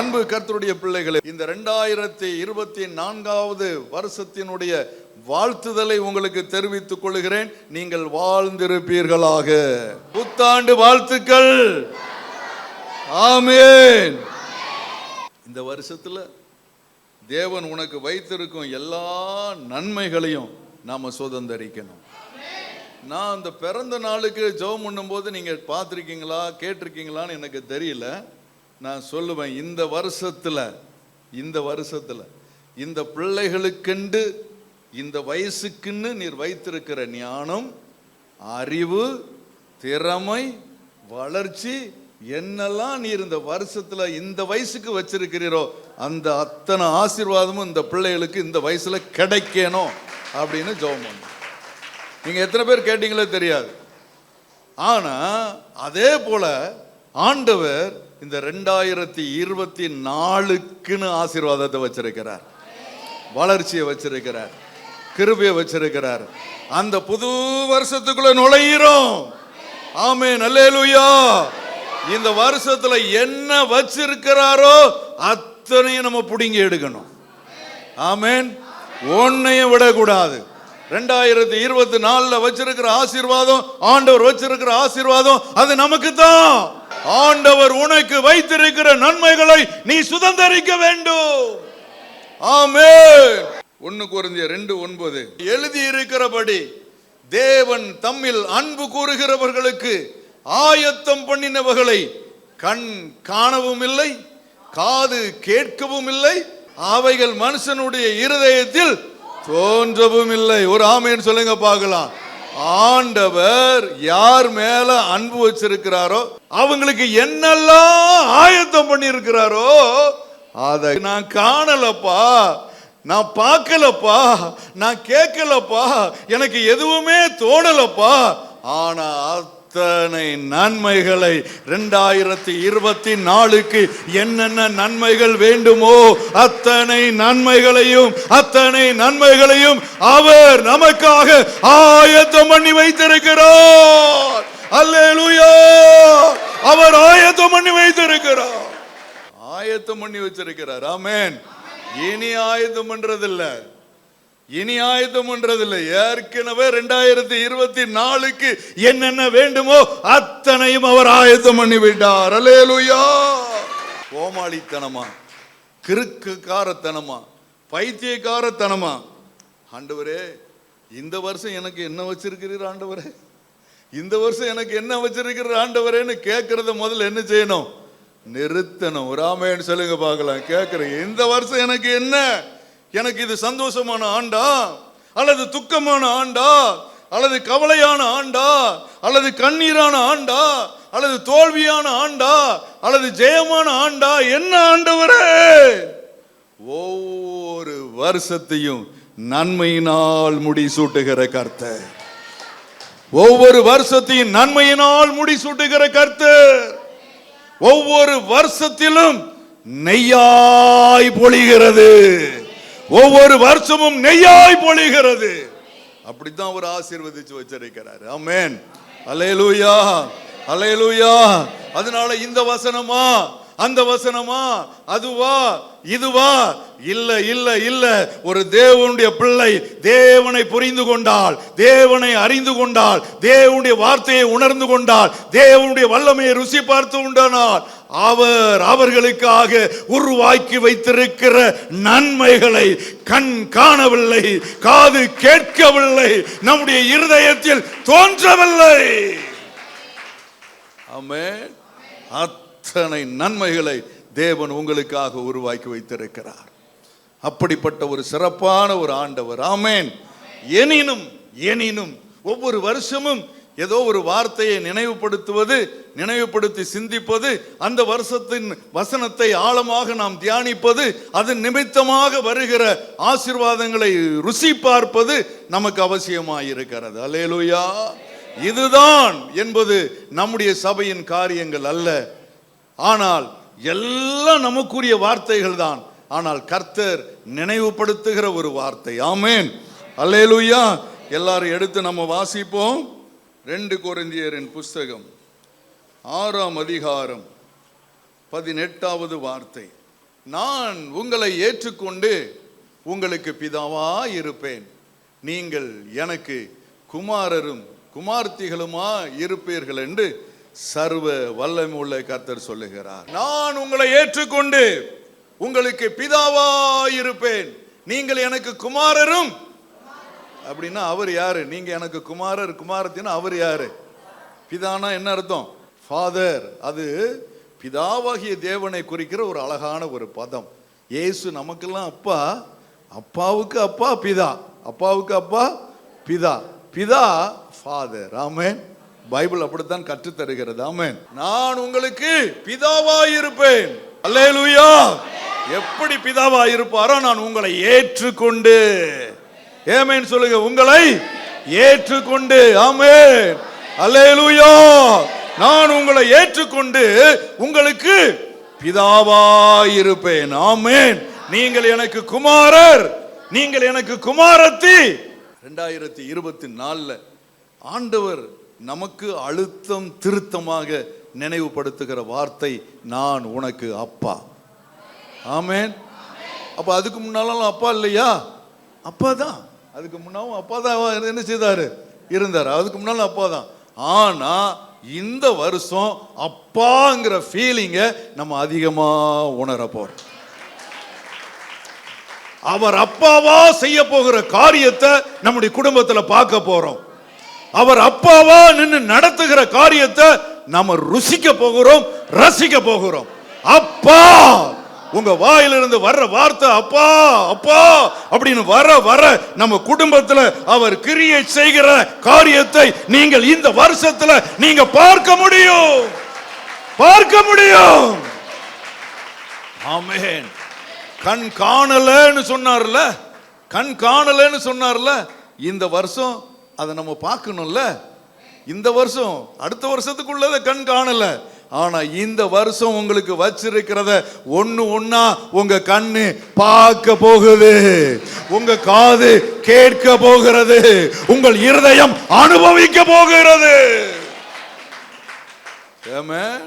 அன்பு கர்த்தருடைய பிள்ளைகளே இந்த ரெண்டாயிரத்தி இருபத்தி நான்காவது வருஷத்தினுடைய வாழ்த்துதலை உங்களுக்கு தெரிவித்துக் கொள்கிறேன். நீங்கள் வாழ்ந்திருப்பீர்களாக. புத்தாண்டு வாழ்த்துக்கள். ஆமேன். இந்த வருஷத்துல தேவன் உனக்கு வைத்திருக்கும் எல்லா நன்மைகளையும் நாம சுதந்திரிக்கணும். நான் அந்த பிறந்த நாளுக்கு ஜெபம் பண்ணும்போது நீங்க பார்த்துருக்கீங்களா கேட்டிருக்கீங்களான்னு எனக்கு தெரியல. நான் சொல்லுவேன் இந்த வருஷத்தில் இந்த வருஷத்தில் இந்த பிள்ளைகளுக்கென்று இந்த வயசுக்குன்னு நீர் வைத்திருக்கிற ஞானம் அறிவு திறமை வளர்ச்சி என்னெல்லாம் நீர் இந்த வருஷத்தில் இந்த வயசுக்கு வச்சிருக்கிறீரோ அந்த அத்தனை ஆசீர்வாதமும் இந்த பிள்ளைகளுக்கு இந்த வயசில் கிடைக்கணும் அப்படின்னு ஜோம் பண்ணணும் நீங்கள் எத்தனை பேர் கேட்டீங்களோ தெரியாது. ஆனால் அதே போல் ஆண்டவர் இந்த ரெண்டாயிரத்தி இருபத்தி நாலுக்குன்னு ஆசீர்வாதத்தை வச்சிருக்கிறார். வளர்ச்சியை வச்சிருக்கிறார். கிருபையை வச்சிருக்கிறார். அந்த புது வருஷத்துக்குள்ள நுழையிறோம். ஆமே நல்லேலுயா இந்த வருஷத்துல என்ன வச்சிருக்கிறாரோ அத்தனையும் நம்ம பிடுங்கி எடுக்கணும். ஆமேன். ஒன்னையும் விடக்கூடாது. ரெண்டாயிரத்தி இருபத்தி நாலுல வச்சிருக்கிற ஆசீர்வாதம் ஆண்டவர் வச்சிருக்கிற ஆசீர்வாதம் அது நமக்கு தான் ஆண்டவர் உனக்கு வைத்திருக்கிற நன்மைகளை நீ சுதந்தரிக்க வேண்டும். ஆமே ஒன்னு குறைந்திய ரெண்டு ஒன்பது. எழுதி இருக்கிறபடி தேவன் தம்மில் அன்பு கூறுகிறவர்களுக்கு ஆயத்தம் பண்ணினவர்களை கண் காணவும் இல்லை காது கேட்கவும் இல்லை அவைகள் மனுஷனுடைய இருதயத்தில் தோன்றவும் இல்லை ஒரு ஆமைன்னு சொல்லுங்க பார்க்கலாம். ஆண்டவர் யார் மேல அன்பு வச்சிருக்கிறாரோ அவங்களுக்கு என்னெல்லாம் ஆயத்தம் பண்ணி இருக்கிறாரோ அதை நான் காணலப்பா நான் பார்க்கலப்பா நான் கேட்கலப்பா எனக்கு எதுவுமே தோணலப்பா. ஆனா அத்தனை நன்மைகளை ரெண்டாயிரத்தி இருபத்தி நாலுக்கு என்னென்ன நன்மைகள் வேண்டுமோ அத்தனை நன்மைகளையும் அத்தனை நன்மைகளையும் அவர் நமக்காக ஆயத்தம் பண்ணி வைத்திருக்கிறார். அல்லேலூயா! அவர் ஆயத்தம் பண்ணி வைத்திருக்கிறார். ஆயத்தம் பண்ணி வச்சிருக்கிறார். ஆமேன். இனி ஆயத்தம் பண்றதில்லை. இனி ஆயத்தம் பண்றதில்ல. ஏற்கனவே ரெண்டாயிரத்தி இருபத்தி நாலுக்கு என்னென்ன வேண்டுமோ அத்தனையும் அவர் ஆயத்தம் பண்ணி விட்டார் அலேலுயா கோமாளித்தனமா? கிறுக்குக்காரத்தனமா? பைத்தியக்காரத்தனமா? ஆண்டவரே இந்த வருஷம் எனக்கு என்ன வச்சிருக்கிறீர் ஆண்டவரே? இந்த வருஷம் எனக்கு என்ன வச்சிருக்கிற ஆண்டவரேன்னு கேட்கறத முதல்ல என்ன செய்யணும்? நிறுத்தணும். ஒரு சொல்லுங்க பார்க்கலாம். கேட்குறேன். இந்த வருஷம் எனக்கு என்ன? எனக்கு இது சந்தோஷமான ஆண்டா அல்லது துக்கமான ஆண்டா அல்லது கவலையான ஆண்டா அல்லது கண்ணீரான ஆண்டா அல்லது தோல்வியான ஆண்டா அல்லது ஜெயமான ஆண்டா என்ன ஆண்டவரே? ஒவ்வொரு வருஷத்தையும் நன்மையினால் முடிசூட்டுகிற கர்த்தர். ஒவ்வொரு வருஷத்தையும் நன்மையினால் முடிசூட்டுகிற கர்த்தர். ஒவ்வொரு வருஷத்திலும் நெய்யாய் பொழிகிறது. ஒவ்வொரு வருஷமும் நெய்யாய் பொழிகிறது. அப்படித்தான் அவர் ஆசீர்வதிச்சு வச்சிருக்கிறார். ஆமென். அலையலூயா அலையலூயா அதனால இந்த வசனமா? அந்த வசனமா? அதுவா? இதுவா? இல்ல இல்ல இல்ல. ஒரு தேவனுடைய பிள்ளை தேவனை புரிந்து கொண்டால் தேவனை அறிந்து கொண்டால் தேவனுடைய வார்த்தையை உணர்ந்து கொண்டால் தேவனுடைய வல்லமையை ருசி பார்த்து உண்டானால் அவர் அவர்களுக்காக உருவாக்கி வைத்திருக்கிற நன்மைகளை கண் காணவில்லை காது கேட்கவில்லை நம்முடைய இருதயத்தில் தோன்றவில்லை. ஆமென். அத்தனை நன்மைகளை தேவன் உங்களுக்காக உருவாக்கி வைத்திருக்கிறார். அப்படிப்பட்ட ஒரு சிறப்பான ஒரு ஆண்டவர். ஆமேன். எனினும் எனினும் ஒவ்வொரு வருஷமும் ஏதோ ஒரு வார்த்தையை நினைவுபடுத்துவது நினைவுபடுத்தி சிந்திப்பது அந்த வருஷத்தின் வசனத்தை ஆழமாக நாம் தியானிப்பது அது நிமித்தமாக வருகிற ஆசீர்வாதங்களை ருசி பார்ப்பது நமக்கு அவசியமாக இருக்கிறது அலேலுயா இதுதான் என்பது நம்முடைய சபையின் காரியங்கள் அல்ல. ஆனால் எல்லாம் நமக்குரிய வார்த்தைகள் தான். ஆனால் கர்த்தர் நினைவுபடுத்துகிற ஒரு வார்த்தை. ஆமேன். அல்லேலுயா. எல்லாரும் எடுத்து நம்ம வாசிப்போம். ரெண்டு குறைந்தியரின் புஸ்தகம் ஆறாம் அதிகாரம் பதினெட்டாவது வார்த்தை. நான் உங்களை ஏற்றுக்கொண்டு உங்களுக்கு பிதாவா இருப்பேன் நீங்கள் எனக்கு குமாரரும் குமார்த்திகளுமா இருப்பீர்கள் என்று சர்வ வல்லமுள்ள கர்த்தர் சொல்லுகிறார். நான் உங்களை ஏற்றுக்கொண்டு உங்களுக்கு பிதாவா இருப்பேன் நீங்கள் எனக்கு குமாரரும் அப்படின்னா அவர் யாரு? நீங்க எனக்கு குமாரர் குமாரத்தின்னா அவர் யாரு? பிதானா என்ன அர்த்தம்? ஃபாதர் அது பிதாவாகிய தேவனை குறிக்கிற ஒரு அழகான ஒரு பதம். இயேசு நமக்கெல்லாம் அப்பா. அப்பாவுக்கு அப்பா பிதா. அப்பாவுக்கு அப்பா பிதா. பிதா ஃபாதர் ஆமேன் பைபிள் அப்படித்தான் கற்றுத் ஆமேன் நான் உங்களுக்கு பிதாவாயிருப்பேன். அல்லேலூயா எப்படி பிதாவாயிருப்பாரோ நான் உங்களை ஏற்றுக்கொண்டு ஏமேன் சொல்லுங்க உங்களை ஏற்றுக்கொண்டு ஆமே அல்லேலூயா. நான் உங்களை ஏற்றுக்கொண்டு உங்களுக்கு பிதாவாயிருப்பேன் ஆமேன். நீங்கள் எனக்கு குமாரர் நீங்கள் எனக்கு குமாரத்தி. ரெண்டாயிரத்தி இருபத்தி நாலுல ஆண்டவர் நமக்கு அழுத்தம் திருத்தமாக நினைவுபடுத்துகிற வார்த்தை நான் உனக்கு அப்பா. ஆமேன். அப்ப அதுக்கு முன்னாலும் அப்பா இல்லையா? அப்பா தான் அதுக்கு முன்னாவும் அப்பா தான் என்ன செய்தார்? இருந்தார். அதுக்கு முன்னாலும் அப்பா தான். ஆனால் இந்த வருஷம் அப்பாங்கிற ஃபீலிங்கை நம்ம அதிகமாக உணர போகிறோம் அவர் அப்பாவா செய்ய போகிற காரியத்தை நம்முடைய குடும்பத்தில் பார்க்க போறோம். அவர் அப்பாவா நின்று நடத்துகிற காரியத்தை நாம ருசிக்க போகிறோம் ரசிக்க போகிறோம். அப்பா! உங்க வாயிலிருந்து வர்ற வார்த்தை அப்பா அப்பா அப்படின்னு வர வர நம்ம குடும்பத்துல அவர் கிரியை செய்கிற காரியத்தை நீங்கள் இந்த வருஷத்துல நீங்க பார்க்க முடியும். பார்க்க முடியும். ஆமேன். கண் காணலன்னு சொன்னார்ல கண் காணலன்னு சொன்னார்ல இந்த வருஷம் அதை நம்ம பார்க்கணும்ல. இந்த வருஷம் அடுத்த வருஷத்துக்குள்ளத கண் காணலை. ஆனா இந்த வருஷம் உங்களுக்கு வச்சிருக்கிறத ஒண்ணு ஒன்னா உங்க கண்ணு பார்க்க போகுது. உங்க காது கேட்க போகிறது. உங்கள் இருதயம் அனுபவிக்க போகிறது. Amen.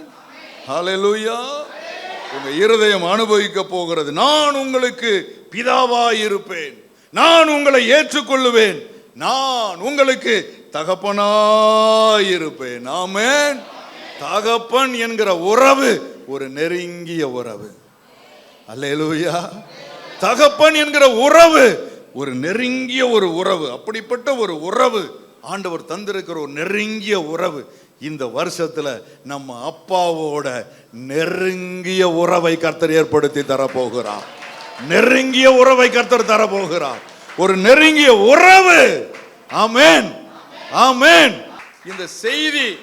உங்க இருதயம் அனுபவிக்க போகிறது. நான் உங்களுக்கு பிதாவாய் இருப்பேன் நான் உங்களை ஏற்றுக்கொள்ளுவேன். நான் உங்களுக்கு தகப்பனாய் இருப்பேன் ஆமென் தகப்பன் என்கிற உறவு ஒரு நெருங்கிய உறவு. அல்லேலூயா. தகப்பன் என்கிற உறவு ஒரு நெருங்கிய ஒரு உறவு. அப்படிப்பட்ட ஒரு உறவு ஆண்டவர் தந்திருக்கிற ஒரு நெருங்கிய உறவு. இந்த வருஷத்துல நம்ம அப்பாவோட நெருங்கிய உறவை கர்த்தர் ஏற்படுத்தி தரப்போகிறார். நெருங்கிய உறவை கர்த்தர் தரப்போகிறார். ஒரு நெருங்கிய உறவு. ஆமென். ஆமேன். இந்த செய்தி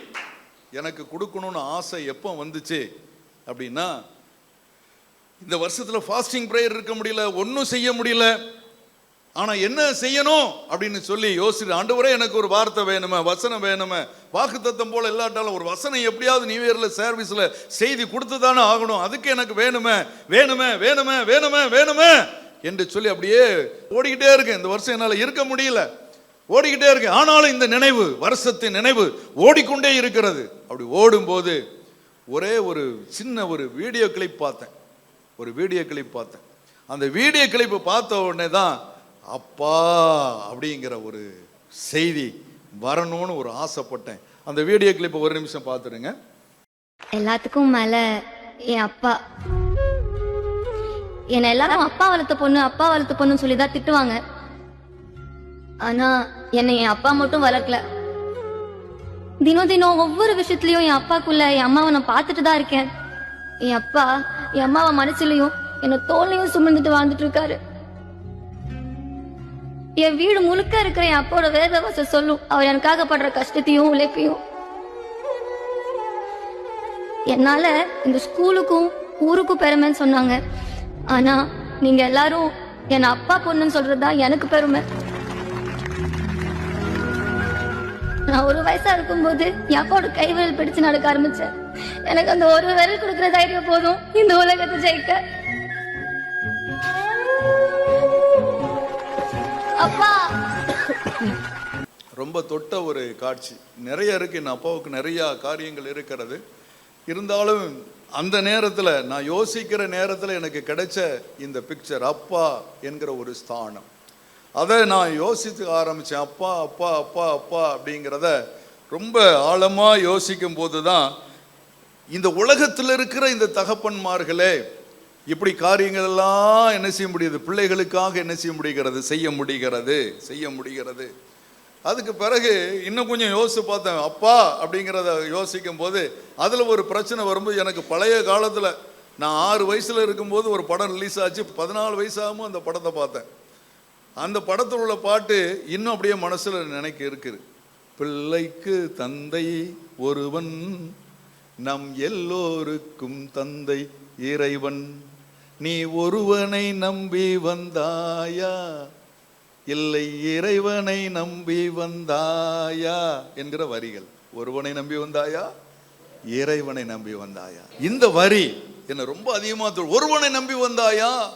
எனக்கு கொடுக்கணும்னு ஆசை எப்போ வந்துச்சு அப்படின்னா இந்த வருஷத்தில் ஃபாஸ்டிங் ப்ரேயர் இருக்க முடியல ஒன்றும் செய்ய முடியல ஆனால் என்ன செய்யணும் அப்படின்னு சொல்லி யோசிச்சு ஆண்டவரே எனக்கு ஒரு வார்த்தை வேணுமே வசனம் வேணுமே வாக்குத்தத்தம் போல இல்லாட்டாலும் ஒரு வசனம் எப்படியாவது நியூ இயரில் சர்வீஸில் செய்தி கொடுத்து தானே ஆகணும். அதுக்கு எனக்கு வேணுமே வேணுமே வேணுமே வேணுமே வேணுமே என்று சொல்லி அப்படியே ஓடிக்கிட்டே இருக்கேன். இந்த வருஷம் என்னால் இருக்க முடியல. ஓடிக்கிட்டே இருக்கு. ஆனாலும் இந்த நினைவு வருஷத்தின் நினைவு ஓடிக்கொண்டே இருக்கிறது. அப்படி ஓடும்போது ஒரே ஒரு சின்ன ஒரு வீடியோ கிளிப் பார்த்தேன். ஒரு வீடியோ கிளிப் பார்த்தேன். அந்த வீடியோ கிளிப்பை பார்த்த உடனே தான் அப்பா அப்படிங்கிற ஒரு செய்தி வரணும்னு ஒரு ஆசைப்பட்டேன். அந்த வீடியோ கிளிப்பை ஒரு நிமிஷம் பார்த்துடுங்க. எல்லாத்துக்கும் மேல என் அப்பா. என்னை எல்லாரும் அப்பா வளர்த்த பொண்ணு அப்பா வளர்த்த பொண்ணுன்னு சொல்லி தான் திட்டுவாங்க. ஆனா என்னை என் அப்பா மட்டும் வளர்க்கல. தினம் தினம் ஒவ்வொரு விஷயத்துலயும் என் அப்பாக்குள்ள என் அம்மாவை நான் பார்த்துட்டு தான் இருக்கேன். என் அப்பா என் அம்மாவை மனசுலயும் என்னை தோல்லையும் சுமந்துட்டு வாழ்ந்துட்டு இருக்காரு. என் வீடு முழுக்க இருக்கிற என் அப்பாவோட வேதவாச சொல்லும் அவர் எனக்காக படுற கஷ்டத்தையும் உழைப்பையும். என்னால இந்த ஸ்கூலுக்கும் ஊருக்கும் பெருமைன்னு சொன்னாங்க. ஆனா நீங்க எல்லாரும் என் அப்பா பொண்ணுன்னு சொல்றதுதான் எனக்கு பெருமை. நான் ஒரு வயசா இருக்கும்போது என் அப்பாவோட கைவிரல் பிடிச்சு நடக்க ஆரம்பிச்சேன். எனக்கு அந்த ஒரு விரல் கொடுக்குற தைரியம் போதும். இந்த உலகத்தை ஜெயிக்க. அப்பா! ரொம்ப தொட்ட ஒரு காட்சி. நிறைய இருக்கு. என் அப்பாவுக்கு நிறைய காரியங்கள் இருக்கிறது. இருந்தாலும் அந்த நேரத்தில் நான் யோசிக்கிற நேரத்தில் எனக்கு கிடைச்ச இந்த பிக்சர் அப்பா என்கிற ஒரு ஸ்தானம். அதை நான் யோசித்து ஆரம்பித்தேன் அப்பா அப்பா அப்பா அப்பா அப்படிங்கிறத ரொம்ப ஆழமாக யோசிக்கும் போது தான் இந்த உலகத்தில் இருக்கிற இந்த தகப்பன்மார்களே இப்படி காரியங்கள் எல்லாம் என்ன செய்ய முடியுது? பிள்ளைகளுக்காக என்ன செய்ய முடிகிறது? செய்ய முடிகிறது செய்ய முடிகிறது. அதுக்கு பிறகு இன்னும் கொஞ்சம் யோசித்து பார்த்தேன். அப்பா அப்படிங்கிறத யோசிக்கும் போது அதில் ஒரு பிரச்சனை வரும்போது எனக்கு பழைய காலத்தில் நான் ஆறு வயசில் இருக்கும்போது ஒரு படம் ரிலீஸ் ஆச்சு. பதினாலு வயசாகவும் அந்த படத்தை பார்த்தேன். அந்த படத்தில் உள்ள பாட்டு இன்னும் அப்படியே மனசுல நினைக்க இருக்குது. பிள்ளைக்கு தந்தை ஒருவன் நம் எல்லோருக்கும் தந்தை இறைவன். நீ ஒருவனை நம்பி வந்தாயா? இல்லை இறைவனை நம்பி வந்தாயா? என்கிற வரிகள். ஒருவனை நம்பி வந்தாயா? இறைவனை நம்பி வந்தாயா? இந்த வரி என்ன ரொம்ப அதிகமாக ஒருவனை நம்பி வந்தாயா?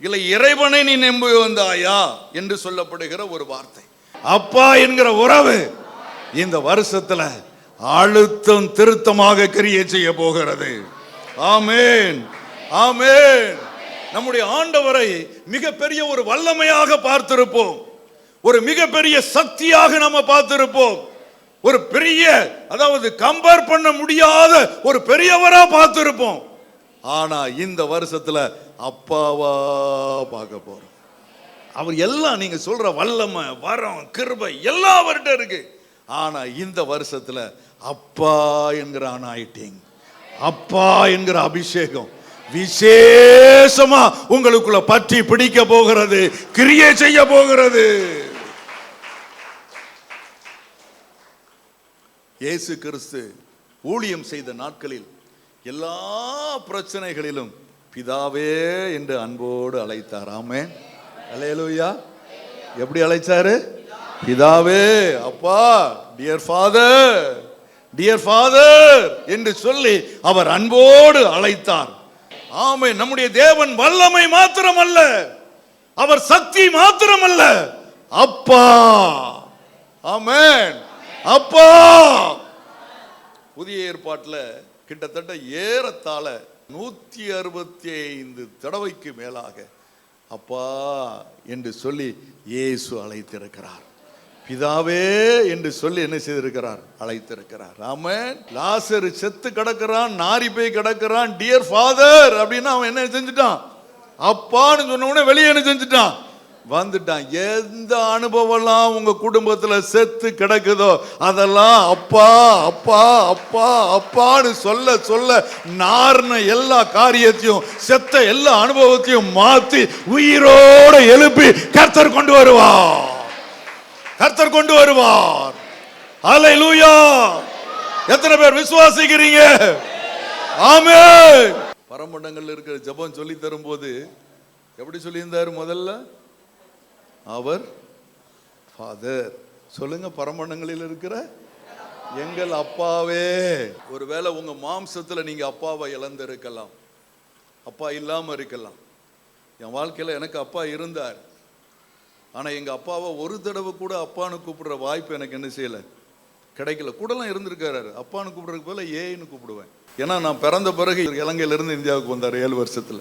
இல்லை இறைவனை நீ நம்பி வந்தாயா என்று சொல்லப்படுகிற ஒரு வார்த்தை. அப்பா என்கிற உறவு இந்த வருஷத்துல அழுத்தம் திருத்தமாக கிரியை செய்ய போகிறது. ஆமேன். ஆமேன். நம்முடைய ஆண்டவரை மிகப்பெரிய ஒரு வல்லமையாக பார்த்திருப்போம். ஒரு மிகப்பெரிய சக்தியாக நம்ம பார்த்திருப்போம். ஒரு பெரிய அதாவது கம்பேர் பண்ண முடியாத ஒரு பெரியவரா பார்த்திருப்போம். ஆனா இந்த வருஷத்துல அப்பாவா பார்க்க போறோம். அவர் எல்லாம் நீங்க சொல்ற வல்லமை வரம் கிருபை எல்லாம் அவர்கிட்ட இருக்கு. ஆனா இந்த வருஷத்துல அப்பா என்கிற ஆனாயிட்டீங்க அப்பா என்கிற அபிஷேகம் விசேஷமா உங்களுக்குள்ள பற்றி பிடிக்க போகிறது கிரியை செய்ய போகிறது. இயேசு கிறிஸ்து ஊழியம் செய்த நாட்களில் எல்லா பிரச்சனைகளிலும் பிதாவே என்று அன்போடு அழைத்தார். ஆமே அலையலூயா எப்படி அழைச்சாரு? பிதாவே அப்பா டியர் ஃபாதர் டியர் ஃபாதர் என்று சொல்லி அவர் அன்போடு அழைத்தார். ஆமை நம்முடைய தேவன் வல்லமை மாத்திரமல்ல. அவர் சக்தி மாத்திரம் அல்ல அப்பா. ஆமேன். அப்பா. புதிய ஏற்பாட்டில் கிட்டத்தட்ட ஏறத்தாழ நூற்றி அறுபத்தி ஐந்து தடவைக்கு மேலாக அப்பா என்று சொல்லி இயேசு அழைத்திருக்கிறார். பிதாவே என்று சொல்லி என்ன செய்திருக்கிறார்? அழைத்திருக்கிறார். ராமன் லாசர் செத்து கிடக்கிறான் நாரி போய் கிடக்கிறான் டியர் ஃபாதர் அப்படின்னு அவன் என்ன செஞ்சுட்டான்? அப்பான்னு சொன்ன உடனே வெளியே என்ன செஞ்சுட்டான்? வந்துட்டான். எந்த அனுபவம்லாம் உங்க குடும்பத்துல செத்து கிடக்குதோ அதெல்லாம் அப்பா அப்பா அப்பா அப்பான்னு சொல்ல சொல்ல நார்ன எல்லா காரியத்தையும் செத்த எல்லா அனுபவத்தையும் மாத்தி உயிரோட எழுப்பி கர்த்தர் கொண்டு வருவார். கர்த்தர் கொண்டு வருவார். அலை லூயா எத்தனை பேர் விசுவாசிக்கிறீங்க? ஆமே பரமண்டங்கள்ல இருக்கிற ஜெபம் சொல்லி தரும்போது எப்படி சொல்லியிருந்தாரு முதல்ல? அவர் ஃபாதர் சொல்லுங்க பரமண்டங்களில் இருக்கிற எங்கள் அப்பாவே. ஒருவேளை உங்க மாம்சத்தில் நீங்க அப்பாவை இழந்திருக்கலாம். அப்பா இல்லாமல் இருக்கலாம். என் வாழ்க்கையில் எனக்கு அப்பா இருந்தார். ஆனால் எங்கள் அப்பாவை ஒரு தடவை கூட அப்பான்னு கூப்பிடுற வாய்ப்பு எனக்கு என்ன செய்யலை? கிடைக்கல. கூடலாம் இருந்திருக்காரு. அப்பான்னு கூப்பிடுறதுக்கு போல ஏன்னு கூப்பிடுவேன். ஏன்னா நான் பிறந்த பிறகு இலங்கையிலேருந்து இந்தியாவுக்கு வந்தார் ஏழு வருஷத்தில்.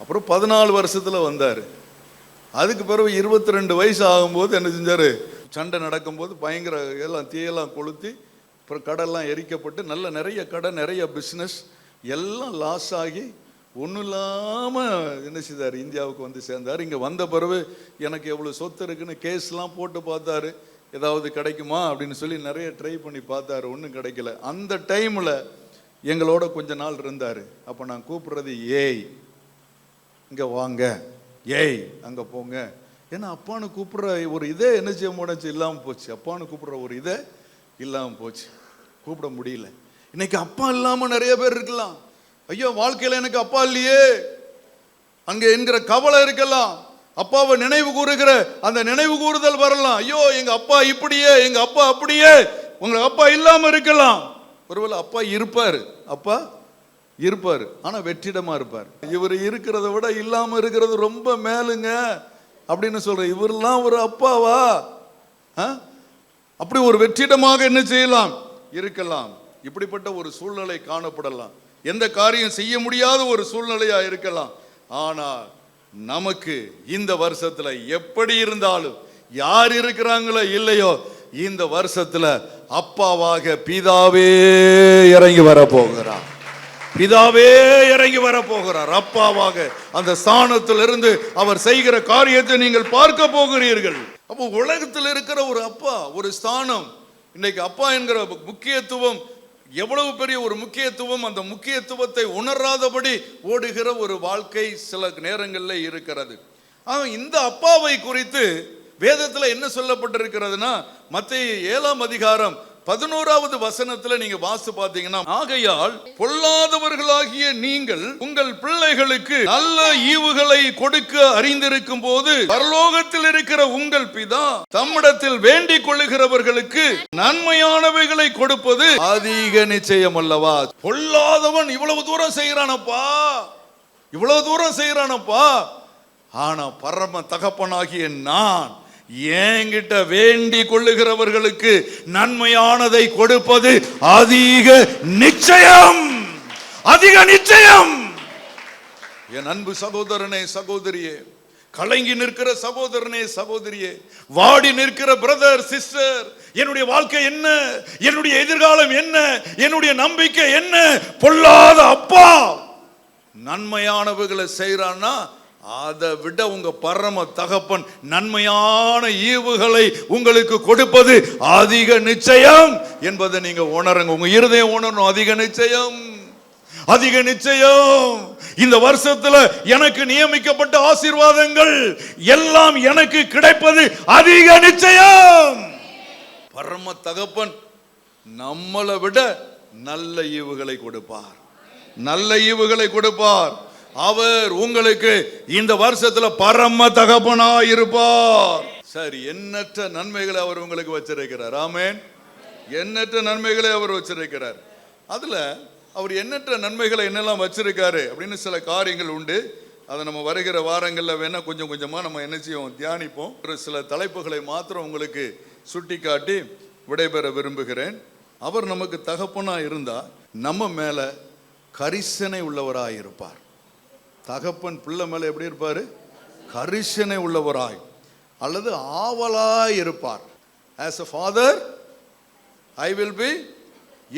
அப்புறம் பதினாலு வருஷத்தில் வந்தார். அதுக்கு பிறகு இருபத்தி ரெண்டு வயசு ஆகும்போது என்ன செஞ்சார்? சண்டை நடக்கும்போது பயங்கர எல்லாம் தீயெல்லாம் கொளுத்தி அப்புறம் கடெல்லாம் எரிக்கப்பட்டு நல்ல நிறைய கடை நிறைய பிஸ்னஸ் எல்லாம் லாஸ் ஆகி ஒன்றும் இல்லாமல் என்ன செய்தார்? இந்தியாவுக்கு வந்து சேர்ந்தார். இங்கே வந்த பிறகு எனக்கு எவ்வளோ சொத்து இருக்குன்னு கேஸ்லாம் போட்டு பார்த்தாரு. ஏதாவது கிடைக்குமா? அப்படின்னு சொல்லி நிறைய ட்ரை பண்ணி பார்த்தாரு. ஒன்றும் கிடைக்கல. அந்த டைமில் எங்களோட கொஞ்ச நாள் இருந்தார். அப்போ நான் கூப்பிட்றது ஏய் இங்கே வாங்க. ஏய். அங்கே போங்க. ஏன்னா அப்பான்னு கூப்பிட்ற ஒரு இதே என்ன செய்ய இல்லாமல் போச்சு. அப்பான்னு கூப்பிட்ற ஒரு இதே இல்லாமல் போச்சு. கூப்பிட முடியல. இன்னைக்கு அப்பா இல்லாமல் நிறைய பேர் இருக்கலாம். ஐயோ வாழ்க்கையில் எனக்கு அப்பா இல்லையே. அங்கே என்கிற கவலை இருக்கலாம். அப்பாவை நினைவு கூறுகிற அந்த நினைவு கூறுதல் வரலாம். ஐயோ எங்கள் அப்பா இப்படியே எங்கள் அப்பா அப்படியே. உங்களுக்கு அப்பா இல்லாமல் இருக்கலாம். ஒருவேளை அப்பா இருப்பார். அப்பா இருப்பார். ஆனால் வெற்றிடமாக இருப்பார். இவர் இருக்கிறத விட இல்லாமல் இருக்கிறது ரொம்ப மேலுங்க அப்படின்னு சொல்கிற இவரெல்லாம் ஒரு அப்பாவா? ஆ? அப்படி ஒரு வெற்றிடமாக என்ன செய்யலாம்? இருக்கலாம். இப்படிப்பட்ட ஒரு சூழ்நிலை காணப்படலாம். எந்த காரியம் செய்ய முடியாத ஒரு சூழ்நிலையாக இருக்கலாம். ஆனால் நமக்கு இந்த வருஷத்தில் எப்படி இருந்தாலும் யார் இருக்கிறாங்களோ இல்லையோ இந்த வருஷத்தில் அப்பாவாக பீதாவே இறங்கி வர பிதாவே இறங்கி வர போகிறார் அப்பாவாக அந்த ஸ்தானத்திலிருந்து அவர் செய்கிற காரியத்தை நீங்கள் பார்க்க போகிறீர்கள். அப்போ உலகத்தில் இருக்கிற ஒரு அப்பா ஒரு ஸ்தானம் இன்னைக்கு அப்பா என்கிற முக்கியத்துவம் எவ்வளவு பெரிய ஒரு முக்கியத்துவம் அந்த முக்கியத்துவத்தை உணராதபடி ஓடுகிற ஒரு வாழ்க்கை சில நேரங்களில் இருக்கிறது. ஆனால் இந்த அப்பாவை குறித்து வேதத்துல என்ன சொல்லப்பட்டிருக்கிறதுனா மத்திய ஏழாம் அதிகாரம் பதினோராவது வசனத்துல நீங்க வாசு பாத்தீங்கன்னா ஆகையால் பொல்லாதவர்களாகிய நீங்கள் உங்கள் பிள்ளைகளுக்கு நல்ல ஈவுகளை கொடுக்க அறிந்திருக்கும் போது பரலோகத்தில் இருக்கிற உங்கள் பிதா தம்மிடத்தில் வேண்டிக் கொள்ளுகிறவர்களுக்கு நன்மையானவைகளை கொடுப்பது அதிக நிச்சயம் அல்லவா? பொல்லாதவன் இவ்வளவு தூரம் செய்யறானப்பா இவ்வளவு தூரம் செய்யறானப்பா ஆனா பரம தகப்பனாகிய நான் என்கிட்ட வேண்டி கொள்ளுகிறவர்களுக்கு நன்மையானதை கொடுப்பது அதிக நிச்சயம். அதிக நிச்சயம். என் அன்பு சகோதரனே சகோதரியே கலங்கி நிற்கிற சகோதரனே சகோதரியே வாடி நிற்கிற பிரதர் சிஸ்டர் என்னுடைய வாழ்க்கை என்ன? என்னுடைய எதிர்காலம் என்ன? என்னுடைய நம்பிக்கை என்ன? பொல்லாத அப்பா. நன்மையானவர்களை செய்யறான்னா அதை விட உங்க பரம தகப்பன் நன்மையான ஈவுகளை உங்களுக்கு கொடுப்பது அதிக நிச்சயம் என்பதை நீங்க உணருங்க. உங்க இருதயம் உணரணும். அதிக நிச்சயம். அதிக நிச்சயம். இந்த வருஷத்துல எனக்கு நியமிக்கப்பட்ட ஆசீர்வாதங்கள் எல்லாம் எனக்கு கிடைப்பது அதிக நிச்சயம். பரம தகப்பன் நம்மளை விட நல்ல ஈவுகளை கொடுப்பார். நல்ல ஈவுகளை கொடுப்பார். அவர் உங்களுக்கு இந்த வருஷத்துல பரம தகப்பனா இருப்பார் சரி எண்ணற்ற நன்மைகளை அவர் உங்களுக்கு வச்சிருக்கிறார். ஆமேன். எண்ணற்ற நன்மைகளை அவர் வச்சிருக்கிறார். அதுல அவர் எண்ணற்ற நன்மைகளை என்னெல்லாம் வச்சிருக்காரு அப்படின்னு சில காரியங்கள் உண்டு. அதை நம்ம வருகிற வாரங்களில் வேணால் கொஞ்சம் கொஞ்சமாக நம்ம என்ன செய்வோம்? தியானிப்போம். ஒரு சில தலைப்புகளை மாத்திரம் உங்களுக்கு சுட்டிக்காட்டி விடைபெற விரும்புகிறேன். அவர் நமக்கு தகப்பனாக இருந்தால் நம்ம மேலே கரிசனை உள்ளவராக இருப்பார் தகப்பன் பிள்ளை மேலே எப்படி இருப்பார்? கரிசனை உள்ளவராய். அல்லது ஆவலாய் இருப்பார். As a father I will be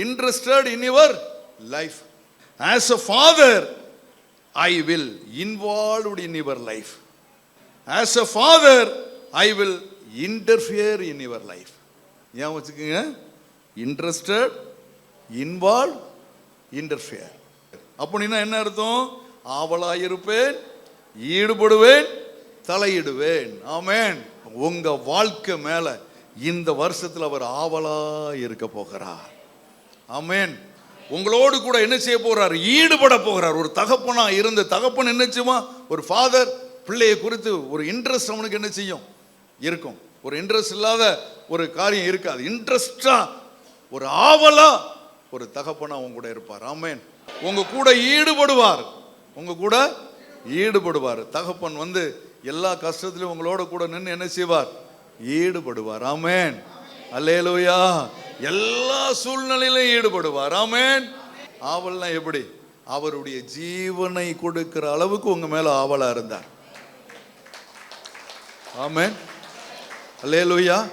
interested in your life as a father I will involve in your life as a father I will interfere in your life ஏன் வச்சுக்கோங்க? இன்ட்ரெஸ்டட் இன்வால்வ் இன்டர்ஃபியர் அப்படின்னா என்ன அர்த்தம்? ஆவலாயிருப்பேன் ஈடுபடுவேன் தலையிடுவேன். ஆமேன். உங்க வாழ்க்கை மேல இந்த வருஷத்தில் அவர் ஆவலா இருக்க போகிறார். ஆமேன். உங்களோடு கூட என்ன செய்ய போறார்? ஈடுபட போகிறார். ஒரு தகப்பனா இருந்த தகப்பன் என்ன செய்வான் ஒரு ஃபாதர் பிள்ளையை குறித்து ஒரு இன்ட்ரெஸ்ட் அவனுக்கு என்ன செய்யும்? இருக்கும். ஒரு இன்ட்ரெஸ்ட் இல்லாத ஒரு காரியம் இருக்காது. இன்ட்ரெஸ்டா ஒரு ஆவலா ஒரு தகப்பனா உங்க கூட இருப்பார். ஆமேன். உங்க கூட ஈடுபடுவார். உங்கள் கூட ஈடுபடுவார். தகப்பன் வந்து எல்லா கஷ்டத்திலும் உங்களோட கூட நின்று என்ன செய்வார்? ஈடுபடுவார். ஆமேன். அல்லேலோயா. எல்லா சூழ்நிலையிலும் ஈடுபடுவார். ஆமேன். ஆவல்னா எப்படி? அவருடைய ஜீவனை கொடுக்கிற அளவுக்கு உங்க மேல ஆவலா இருந்தார். ஆமேன். அல்லேலோயா.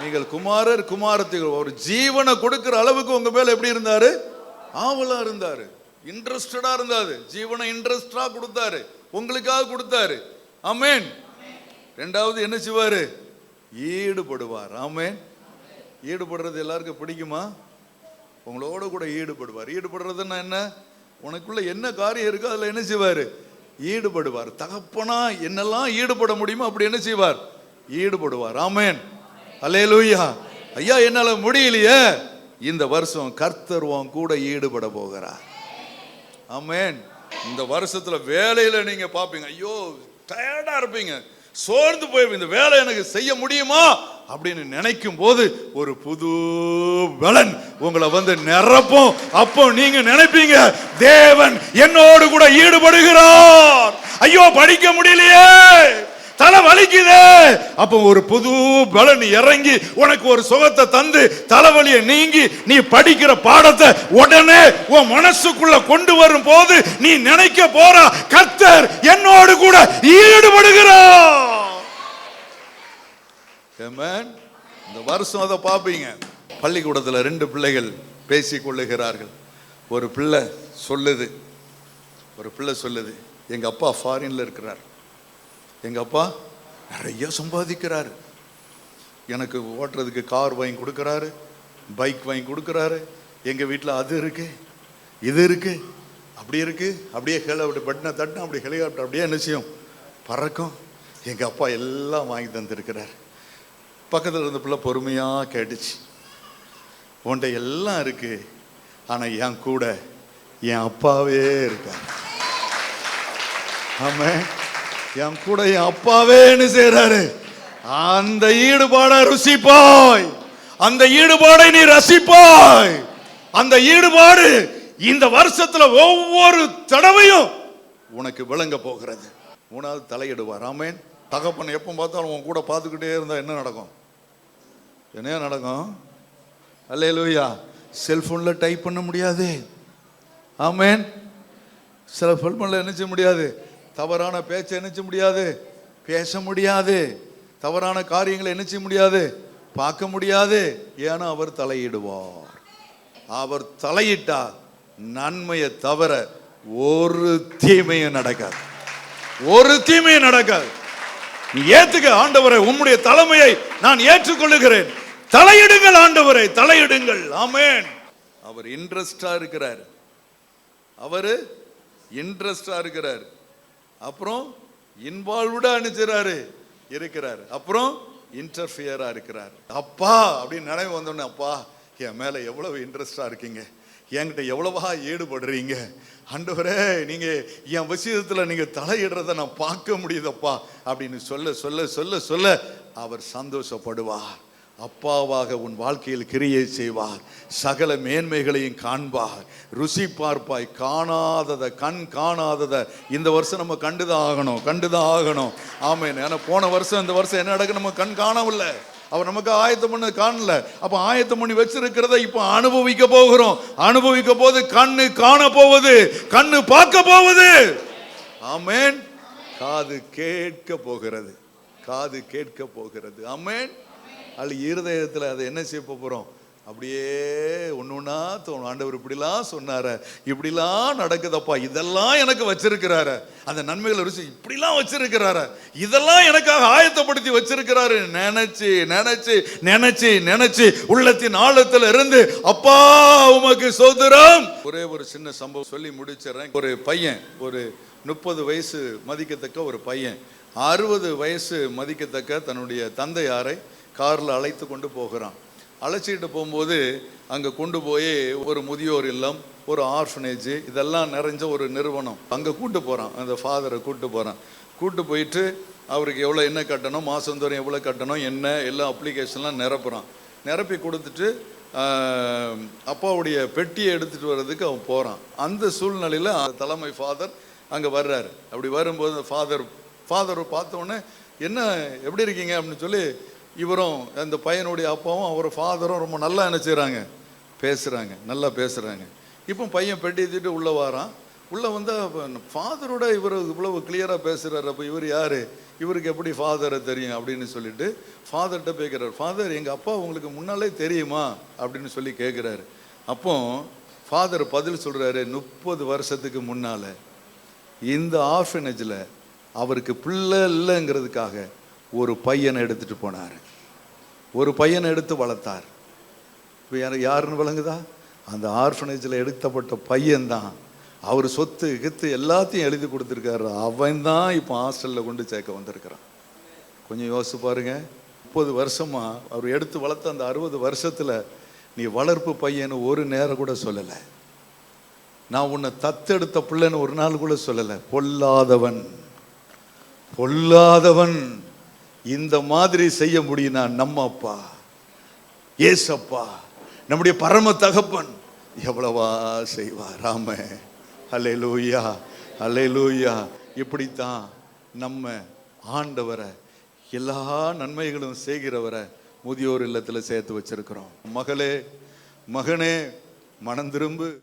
நீங்கள் குமாரர் குமாரத்திகள் ஒரு ஜீவனை கொடுக்கிற அளவுக்கு உங்க மேல எப்படி இருந்தாரு? ஆவலா இருந்தாரு. இன்ட்ரெஸ்டடாக இருந்தாரு. ஜீவனை இன்ட்ரெஸ்டாக கொடுத்தாரு. உங்களுக்காக கொடுத்தாரு. அமேன் ரெண்டாவது என்ன செய்வார்? ஈடுபடுவார். ஆமேன் ஈடுபடுறது எல்லாருக்கும் பிடிக்குமா? உங்களோட கூட ஈடுபடுவார். ஈடுபடுறதுன்னா என்ன? உனக்குள்ள என்ன காரியம் இருக்கோ அதில் என்ன செய்வார்? ஈடுபடுவார். தகப்பனா என்னெல்லாம் ஈடுபட முடியுமோ அப்படி என்ன செய்வார்? ஈடுபடுவார். ஆமேன் அலே லூயா ஐயா என்னால் முடியலையே. இந்த வருஷம் கர்த்தர் உன் கூட ஈடுபட போகிறார். அமேன் இந்த வருஷத்துல வேலையில நீங்க பாப்பீங்க. ஐயோ டயர்டா இருப்பீங்க. சோர்ந்து போய் இந்த வேலை எனக்கு செய்ய முடியுமா? அப்படின்னு நினைக்கும் போது ஒரு புது பலன் உங்களை வந்து நிரப்பும். அப்போ நீங்க நினைப்பீங்க தேவன் என்னோடு கூட ஈடுபடுகிறார். ஐயோ படிக்க முடியலையே. தலை வலிக்குதே. அப்ப ஒரு புது பலன் இறங்கி உனக்கு ஒரு சுகத்தை தந்து தலைவலியை நீங்கி நீ படிக்கிற பாடத்தை உடனே உன் மனசுக்குள்ள கொண்டு வரும் போது நீ நினைக்க போற கத்தர் என்னோடு கூட ஈடுபடுகிறார். இந்த வருஷம் அதை பார்ப்பீங்க. பள்ளிக்கூடத்தில் ரெண்டு பிள்ளைகள் பேசிக் கொள்ளுகிறார்கள். ஒரு பிள்ளை சொல்லுது. ஒரு பிள்ளை சொல்லுது. எங்க அப்பா ஃபாரின்ல இருக்கிறார். எங்கள் அப்பா நிறைய சம்பாதிக்கிறாரு. எனக்கு ஓட்டுறதுக்கு கார் வாங்கி கொடுக்குறாரு பைக் வாங்கி கொடுக்குறாரு. எங்கள் வீட்டில் அது இருக்கு இது இருக்கு அப்படி இருக்கு அப்படியே ஹெலி அப்படி பட்டினை தட்டினா அப்படி ஹெலிகாப்டர் அப்படியே என்ன செய்யும்? பறக்கும். எங்கள் அப்பா எல்லாம் வாங்கி தந்திருக்கிறார். பக்கத்தில் இருந்த பிள்ளை பொறுமையாக கேட்டுச்சு. உன்ட்ட எல்லாம் இருக்கு ஆனால் என் கூட என் அப்பாவே இருக்கார். ஆமாம் என் கூட என் அப்பாவேன்னு செய்கிறாரு அந்த ஈடுபாடை ருசிப்பாய். அந்த ஈடுபாடை நீ ரசிப்பாய். அந்த ஈடுபாடு இந்த வருஷத்துல ஒவ்வொரு தடவையும் உனக்கு விளங்க போகிறது. மூணாவது தலையிடுவார். ஆமேன். தகப்பன் எப்போ பார்த்தாலும் உன் கூட பார்த்துக்கிட்டே இருந்தா என்ன நடக்கும்? என்ன நடக்கும்? அல்லேலூயா. செல்போன்ல டைப் பண்ண முடியாது. ஆமேன். சில செல்போன்ல என்ன செய்ய முடியாது? தவறான பேச்சை நினைச்ச முடியாது. பேச முடியாது. தவறான காரியங்களை என்ன செய்ய முடியாது. பார்க்க முடியாது. ஏன்னா அவர் தலையிடுவார். அவர் தலையிட்டா நன்மையை தவிர ஒரு தீமையும் நடக்காது. ஒரு தீமையும் நடக்காது. நீ ஏத்துக்க ஆண்டவரை உம்முடைய தலைமையை நான் ஏற்றுக்கொள்ளுகிறேன். தலையிடுங்கள் ஆண்டவரை தலையிடுங்கள். ஆமேன். அவர் இன்ட்ரெஸ்டா இருக்கிறார். அவரு இன்ட்ரெஸ்டா இருக்கிறார். அப்புறம் இன்வால்வ்டாக அனுப்பிச்சுறாரு இருக்கிறார். அப்புறம் இன்டர்ஃபியராக இருக்கிறார். அப்பா அப்படின்னு நினைவு வந்தோடனே அப்பா என் மேலே எவ்வளவு இன்ட்ரெஸ்டாக இருக்கீங்க? என்கிட்ட எவ்வளவா ஈடுபடுறீங்க? அண்டவரே நீங்கள் என் விஷயத்தில் நீங்கள் தலையிடுறத நான் பார்க்க முடியுதப்பா அப்படின்னு சொல்ல சொல்ல சொல்ல சொல்ல அவர் சந்தோஷப்படுவார். அப்பாவாக உன் வாழ்க்கையில் கிரியை செய்வார். சகல மேன்மைகளையும் காண்பார். ருசி பார்ப்பாய். காணாதத கண் காணாதத. இந்த வருஷம் நம்ம கண்டுதான் ஆகணும் கண்டுதான் ஆகணும். ஆமேன். ஏன்னா போன வருஷம் இந்த வருஷம் என்ன நடக்கு நம்ம கண் காணவில்லை. அவர் நமக்கு ஆயத்தம் பண்ண காணல. அப்போ ஆயத்தம் பண்ணி வச்சிருக்கிறத இப்போ அனுபவிக்க போகிறோம். அனுபவிக்க போது கண்ணு காண போவது கண்ணு பார்க்க போவது. ஆமேன். காது கேட்க போகிறது. காது கேட்க போகிறது. ஆமேன். அது இருதயத்தில் அதை என்ன செய்ய போகிறோம் அப்படியே ஒன்று ஒன்றா தோணும். ஆண்டவர் இப்படிலாம் சொன்னார. இப்படிலாம் நடக்குதப்பா. இதெல்லாம் எனக்கு வச்சிருக்கிறாரு. அந்த நன்மைகளை ருசி இப்படிலாம் வச்சிருக்கிறாரு. இதெல்லாம் எனக்காக ஆயத்தப்படுத்தி வச்சிருக்கிறாரு. நினைச்சு நினைச்சு நினைச்சு நினைச்சு உள்ளத்தின் ஆழத்துல இருந்து அப்பா உமக்கு சோதரம். ஒரே ஒரு சின்ன சம்பவம் சொல்லி முடிச்சிடுறேன். ஒரு பையன் ஒரு முப்பது வயசு மதிக்கத்தக்க ஒரு பையன். அறுபது வயசு மதிக்கத்தக்க தன்னுடைய தந்தையாரை காரில் அழைத்து கொண்டு போகிறான். அழைச்சிக்கிட்டு போகும்போது அங்கே கொண்டு போய் ஒரு முதியோர் இல்லம் ஒரு ஆர்ஃபனேஜ் இதெல்லாம் நிறைஞ்ச ஒரு நிறுவனம். அங்கே கூட்டு போகிறான் அந்த ஃபாதரை கூட்டு போகிறான் கூட்டு போயிட்டு அவருக்கு எவ்வளோ என்ன கட்டணும் மாதந்தோறும் எவ்வளோ கட்டணும் என்ன எல்லா அப்ளிகேஷன்லாம் நிரப்புறான். நிரப்பி கொடுத்துட்டு அப்பாவுடைய பெட்டியை எடுத்துகிட்டு வர்றதுக்கு அவன் போகிறான் அந்த சூழ்நிலையில் தலைமை ஃபாதர் அங்கே வர்றாரு. அப்படி வரும்போது ஃபாதர் ஃபாதர் பார்த்தோன்னே என்ன எப்படி இருக்கீங்க? அப்படின்னு சொல்லி இவரும் அந்த பையனுடைய அப்பாவும் அவர் ஃபாதரும் ரொம்ப நல்லா நினச்சிக்கிறாங்க. பேசுகிறாங்க நல்லா பேசுகிறாங்க இப்போ பையன் பெட்டி தூக்கிட்டு உள்ளே வாரான். உள்ளே வந்தால் ஃபாதரோட இவர் இவ்வளவு கிளியராக பேசுகிறார் அப்போ இவர் யார்? இவருக்கு எப்படி ஃபாதரை தெரியும் அப்படின்னு சொல்லிட்டு ஃபாதர்கிட்ட பேக்கிறார் ஃபாதர் எங்கள் அப்பா உங்களுக்கு முன்னாலே தெரியுமா? அப்படின்னு சொல்லி கேட்குறாரு அப்போ ஃபாதர் பதில் சொல்கிறாரு முப்பது வருஷத்துக்கு முன்னால் இந்த ஆர்ஃபனேஜில் அவருக்கு பிள்ளை இல்லைங்கிறதுக்காக ஒரு பையனை எடுத்துட்டு போனார். ஒரு பையனை எடுத்து வளர்த்தார். இப்போ யார் யாருன்னு விளங்குதா? அந்த ஆர்ஃபனேஜில் எடுத்தப்பட்ட பையன்தான். அவர் சொத்து கித்து எல்லாத்தையும் எழுதி கொடுத்துருக்காரு. அவன் தான் இப்போ ஹாஸ்டலில் கொண்டு சேர்க்க வந்திருக்கிறான். கொஞ்சம் யோசிச்சு பாருங்க. முப்பது வருஷமாக அவர் எடுத்து வளர்த்த அந்த அறுபது வருஷத்தில் நீ வளர்ப்பு பையன்னு ஒரு நேரம் கூட சொல்லலை. நான் உன்னை தத்தெடுத்த பிள்ளைன்னு ஒரு நாள் கூட சொல்லலை. பொல்லாதவன். பொல்லாதவன். இந்த மாதிரி செய்ய முடியும்னா நம்ம அப்பா ஏசப்பா நம்முடைய பரம தகப்பன் எவ்வளவா செய்வார் ராம. அலே லூயா அலே லூயா இப்படித்தான் நம்ம ஆண்டவரை எல்லா நன்மைகளும் செய்கிறவரை முதியோர் இல்லத்தில் சேர்த்து வச்சிருக்கிறோம். மகளே மகனே மனம் திரும்பு.